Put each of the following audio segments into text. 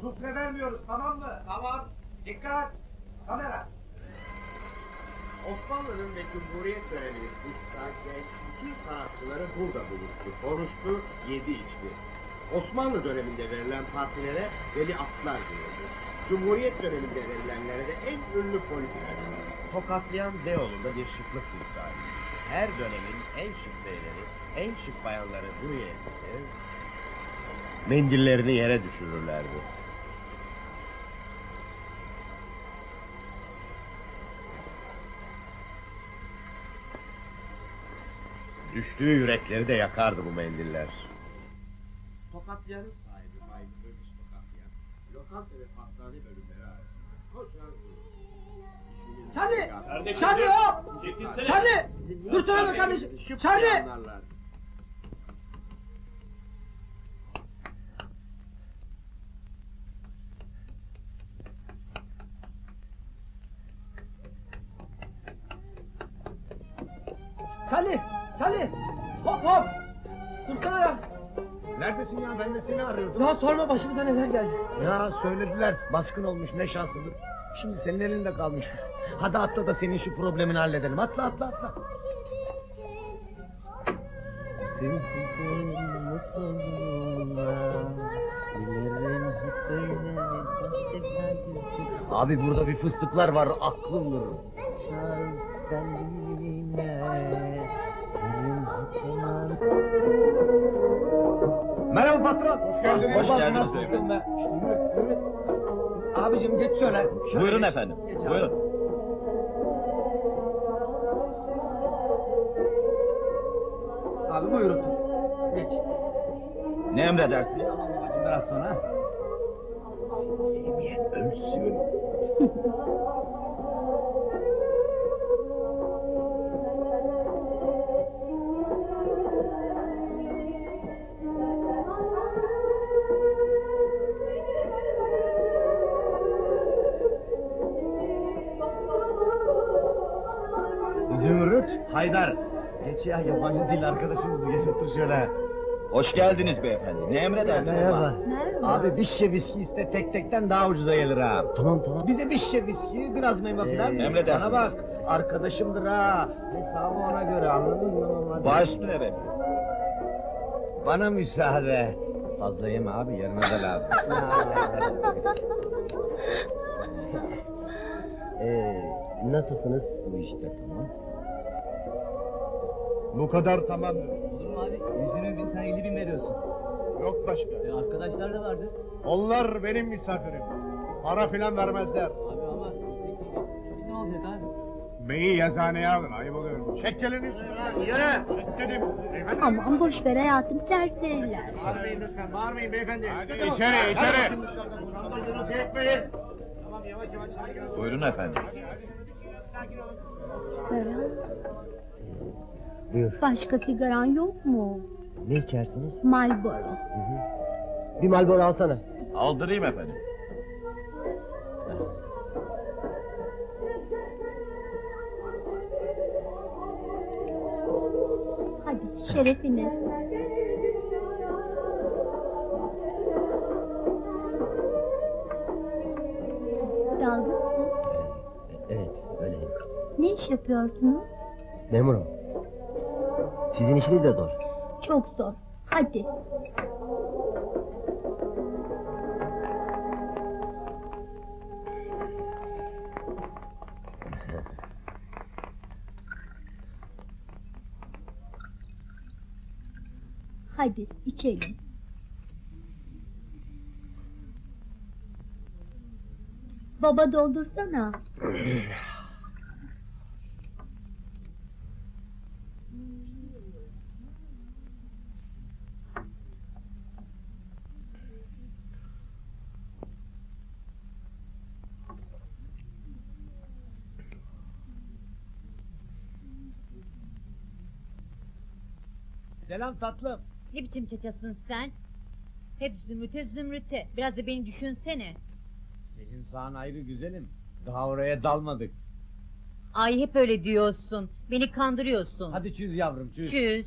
Sufle vermiyoruz tamam mı? Tamam. Dikkat. Kamera. Osmanlı'nın ve Cumhuriyet döneminin usta, genç, bütün sanatçıları burada buluştu, konuştu, yedi içti. Osmanlı döneminde verilen partilere veliahtlar verildi. Cumhuriyet döneminde verilenlere de en ünlü politikalar. Tokatlayan Beyoğlu'nda bir şıklık timsali. Her dönemin en şık beyleri, en şık bayanları buraya gelir, mendillerini yere düşürürlerdi. Düştüğü yürekleri de yakardı bu mendiller. Tokatlayanın sahibi Bay Ödüş Tokatlayan, lokanta ve pastane bölümleri arasında koşar durur. Charlie! Kardeşim, Charlie hop! Çekilsene. Charlie! Sizin be kardeşim. şıp Charlie! Charlie! Charlie! Hop hop! Dursana ya! Neredesin ya? Ben de seni arıyordum. Ya sorma başımıza neler geldi. Ya söylediler. Baskın olmuş ne şanslıdır. Şimdi senin elinde kalmıştır. Hadi atla da senin şu problemini halledelim. Atla atla atla. Sensizliğin mutluluğuna Dilerim zıplayla Abi burada bir fıstıklar var aklım durur. Şans kalbime Merhaba patron. Hoş geldiniz. Hoş geldiniz. nasılsın be? Yürü, yürü. Abicim geç şöyle. Şöyle Buyurun geç. efendim, Geç abi. buyurun. Abi buyur otur. Geç. Ne emredersiniz? Tamam biraz sonra. Seni sevmeyen ölsün. Haydar. Geç ya yabancı dil arkadaşımızı geç otur şöyle. Hoş geldiniz beyefendi. Ne emredersiniz? Merhaba. Merhaba. Abi bir şişe viski iste tek tekten daha ucuza gelir ha. Tamam tamam. Bize bir şişe viski biraz meyve filan. Ee, emredersiniz. Bana bak arkadaşımdır ha. Hesabı ona göre anladın mı? Baş üstüne be. Bana müsaade. Fazla yeme abi yarına da lazım. ee, nasılsınız? Bu işte tamam. Bu kadar tamam. Olur mu abi? Yüzünü bin sen 50 bin veriyorsun. Yok başka. E, arkadaşlar da vardır. Onlar benim misafirim. Para filan vermezler. Abi ama peki ne olacak abi? Beyi yazıhaneye alın ayıp oluyorum. Çek elini üstüne lan yere. Çek dedim. Beyefendi. Aman boş ver hayatım serseriler. Bağırmayın lütfen bağırmayın beyefendi. Hadi içeri içeri. Tamam yavaş yavaş. Buyurun efendim. Sigara. Buyur. Başka sigaran yok mu? Ne içersiniz? Marlboro. Bir Marlboro alsana. Aldırayım efendim. Hadi şerefine. Dalgınsın. Evet öyleyim. Ne iş yapıyorsunuz? Memurum. Sizin işiniz de zor. Çok zor. Hadi. Hadi içelim. Baba doldursana. Selam tatlım. Ne biçim çaçasın sen? Hep zümrüte zümrüte. Biraz da beni düşünsene. Senin sağın ayrı güzelim. Daha oraya dalmadık. Ay hep öyle diyorsun. Beni kandırıyorsun. Hadi çüz yavrum çüz. Çüz.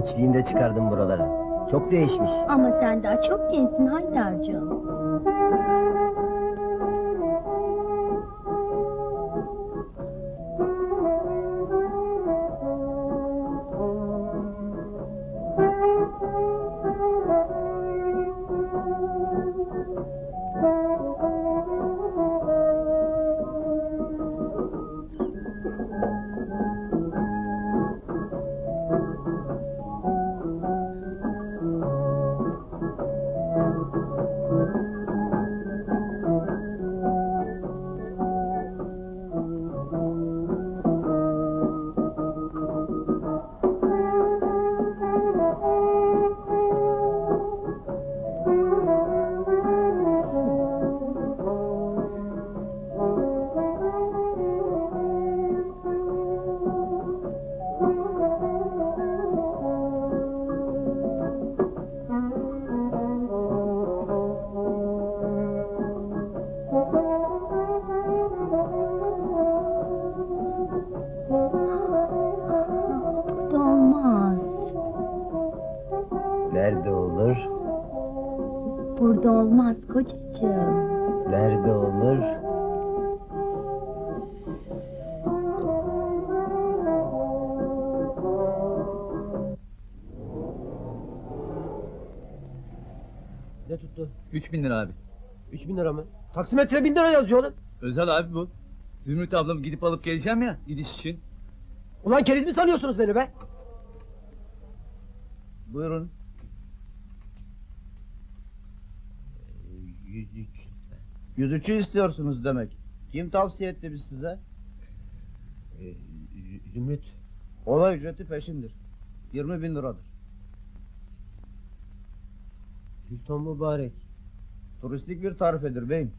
Gençliğimde çıkardım buralara. Çok değişmiş. Ama sen daha çok gençsin Haydar'cığım. Nerede olur? Burada olmaz kocacığım. Nerede olur? Ne tuttu? 3000 lira abi. 3000 lira mı? Taksimetre 1000 lira yazıyor oğlum. Özel abi bu. Zümrüt ablamı gidip alıp geleceğim ya gidiş için. Ulan keriz mi sanıyorsunuz beni be? Buyurun. 103. 103'ü istiyorsunuz demek. Kim tavsiye etti biz size? Ee, Zümrüt. Olay ücreti peşindir. 20 bin liradır. Sultan mübarek. Turistik bir tarifedir beyim.